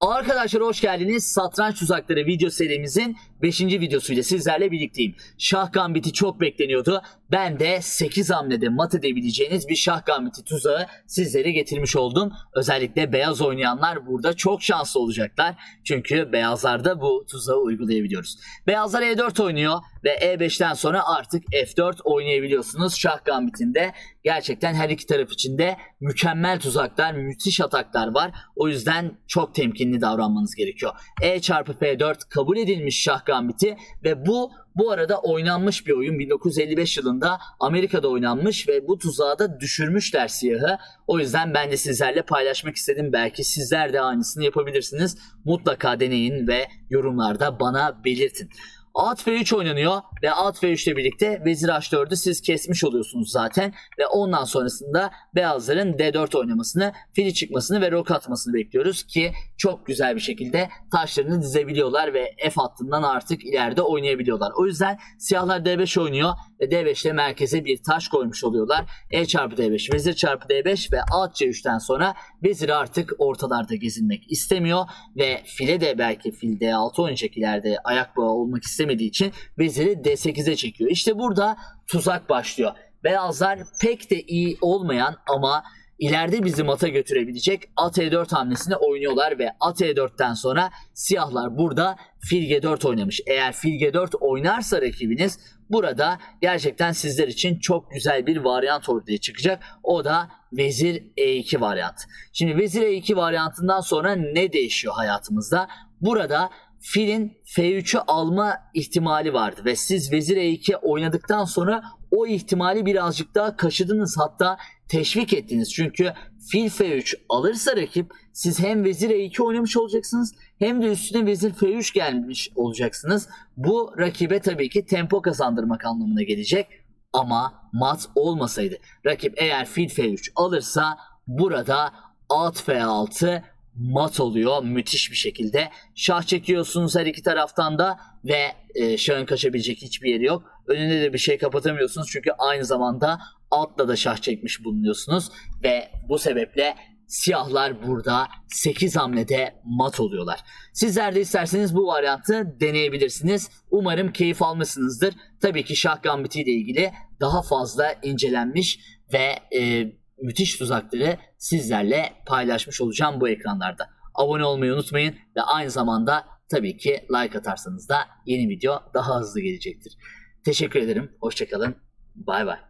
Arkadaşlar hoş geldiniz. Satranç Tuzakları video serimizin 5. videosuyla sizlerle birlikteyim. Şah Gambit'i çok bekleniyordu. Ben de 8 hamlede mat edebileceğiniz bir Şah Gambit'i tuzağı sizlere getirmiş oldum. Özellikle beyaz oynayanlar burada çok şanslı olacaklar. Çünkü beyazlarda bu tuzağı uygulayabiliyoruz. Beyazlar E4 oynuyor ve E5'ten sonra artık F4 oynayabiliyorsunuz. Şah Gambit'inde gerçekten her iki taraf için de mükemmel tuzaklar, müthiş ataklar var. O yüzden çok temkinli davranmanız gerekiyor. E çarpı F4 kabul edilmiş şah gambiti ve bu bu arada oynanmış bir oyun. 1955 yılında Amerika'da oynanmış ve bu tuzağı da düşürmüşler siyahı. O yüzden ben de sizlerle paylaşmak istedim. Belki sizler de aynısını yapabilirsiniz. Mutlaka deneyin ve yorumlarda bana belirtin. At F3 oynanıyor ve At F3 ile birlikte Vezir H4'ü siz kesmiş oluyorsunuz zaten ve ondan sonrasında beyazların D4 oynamasını, fili çıkmasını ve rok atmasını bekliyoruz ki çok güzel bir şekilde taşlarını dizebiliyorlar ve F hattından artık ileride oynayabiliyorlar. O yüzden siyahlar D5 oynuyor ve D5 ile merkeze bir taş koymuş oluyorlar. E çarpı D5, Vezir çarpı D5 ve At C3'ten sonra Vezir artık ortalarda gezinmek istemiyor ve file de belki fil D6 oynayacak ileride ayak bağı olmak istemediği için veziri D8'e çekiyor. İşte burada tuzak başlıyor. Beyazlar pek de iyi olmayan ama ileride bizi mata götürebilecek at E4 hamlesini oynuyorlar ve at E4'ten sonra siyahlar burada fil G4 oynamış. Eğer fil G4 oynarsa rakibiniz burada gerçekten sizler için çok güzel bir varyant ortaya çıkacak. O da vezir E2 varyant. Şimdi vezir E2 varyantından sonra ne değişiyor hayatımızda? Burada filin F3'ü alma ihtimali vardı ve siz vezir E2 oynadıktan sonra o ihtimali birazcık daha kaşıdınız hatta teşvik ettiniz. Çünkü fil F3 alırsa rakip siz hem vezir E2 oynamış olacaksınız hem de üstüne vezir F3 gelmiş olacaksınız. Bu rakibe tabii ki tempo kazandırmak anlamına gelecek ama mat olmasaydı rakip eğer fil F3 alırsa burada at F6 mat oluyor müthiş bir şekilde. Şah çekiyorsunuz her iki taraftan da ve e, şahın kaçabilecek hiçbir yeri yok. Önüne de bir şey kapatamıyorsunuz çünkü aynı zamanda altla da şah çekmiş bulunuyorsunuz ve bu sebeple siyahlar burada 8 hamlede mat oluyorlar. Sizler de isterseniz bu varyantı deneyebilirsiniz. Umarım keyif almışsınızdır. Tabii ki şah gambiti ile ilgili daha fazla incelenmiş ve e, müthiş tuzakları sizlerle paylaşmış olacağım bu ekranlarda. Abone olmayı unutmayın ve aynı zamanda tabii ki like atarsanız da yeni video daha hızlı gelecektir. Teşekkür ederim. Hoşçakalın. Bay bay.